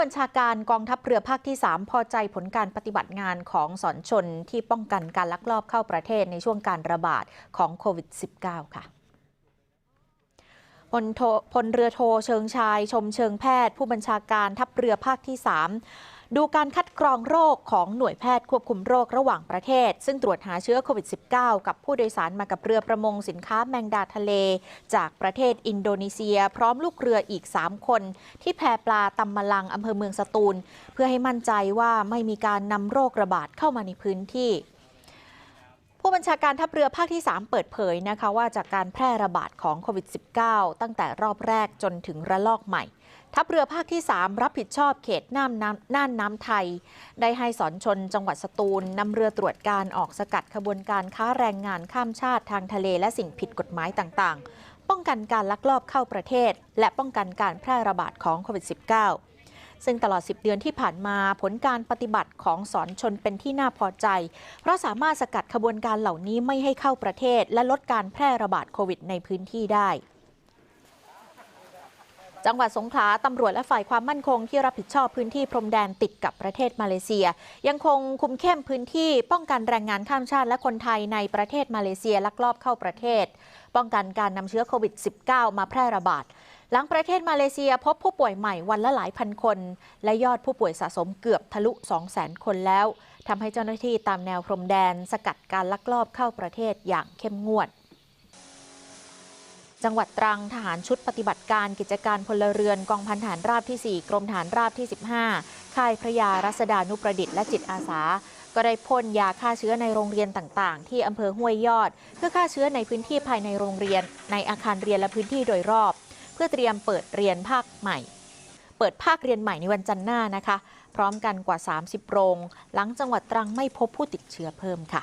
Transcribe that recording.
บัญชาการกองทัพเรือภาคที่ 3 พอใจผลการปฏิบัติงานของสอนชนที่ป้องกันการลักลอบเข้าประเทศในช่วงการระบาดของโควิด -19 ค่ะ พลพลเรือโทเชิงชาย ชมเชิงแพทย์ ผู้บัญชาการทัพเรือภาคที่ 3 ดูการคัดกรองโรคของหน่วยแพทย์ควบคุมโรคระหว่างประเทศ ซึ่งตรวจหาเชื้อโควิด -19 กับผู้โดยสารมากับเรือประมงสินค้าแมงดาทะเล จากประเทศอินโดนีเซีย พร้อมลูกเรืออีก 3 คน ที่แพปลาตำมะลังอำเภอเมืองสตูล เพื่อให้มั่นใจว่าไม่มีการนำโรคระบาดเข้ามาในพื้นที่ บัญชาการทัพเรือภาคที่ 3 เปิดเผยนะคะว่าจากการแพร่ระบาดของโควิด -19 ตั้งแต่รอบแรกจนถึงระลอกใหม่ ทัพเรือภาคที่ 3 รับผิดชอบเขตน่านน้ำน่านน้ำไทย ได้ให้สอนชนจังหวัดสตูลนำเรือตรวจการออกสกัดขบวนการค้าแรงงานข้ามชาติทางทะเลและสิ่งผิดกฎหมายต่างๆ ป้องกันการลักลอบเข้าประเทศ และป้องกันการแพร่ระบาดของโควิด -19 ซึ่งตลอด 10 เดือนที่ผ่านมาผลการปฏิบัติของสอนชนเป็นที่น่าพอใจ เพราะสามารถสกัดขบวนการเหล่านี้ไม่ให้เข้าประเทศ และลดการแพร่ระบาดโควิดในพื้นที่ได้จังหวัดสงขลาตำรวจและฝ่ายความมั่นคงที่รับผิดชอบพื้นที่พรมแดนติดกับประเทศมาเลเซีย ยังคงคุมเข้มพื้นที่ป้องกันแรงงานข้ามชาติและคนไทยในประเทศมาเลเซียลักลอบเข้าประเทศ ป้องกันการนำเชื้อโควิด -19 มาแพร่ระบาด หลังประเทศมาเลเซียพบผู้ป่วยใหม่วันละหลายพันคน และยอดผู้ป่วยสะสมเกือบทะลุ 200,000 คนแล้วทำให้เจ้าหน้าที่ตามแนวพรมแดนสกัดการลักลอบเข้าประเทศอย่างเข้มงวด จังหวัดตรังทหารชุดปฏิบัติการกิจการพลเรือนกองพันฐานราบที่ 4 กรมฐานราบที่ 15 ค่ายพระยารัศดานุประดิษฐ์และจิตอาสาก็ได้พ่นยาฆ่าเชื้อในโรงเรียนต่าง ๆ ที่อำเภอห้วยยอด เพื่อฆ่าเชื้อในพื้นที่ภายในโรงเรียน ในอาคารเรียนและพื้นที่โดยรอบ พื่อเตรียมเปิดเรียนภาคใหม่ เปิดภาคเรียนใหม่ในวันจันทร์หน้านะคะ พร้อมกันกว่า 30 โรง หลังจังหวัดตรังไม่พบผู้ติดเชื้อเพิ่มค่ะ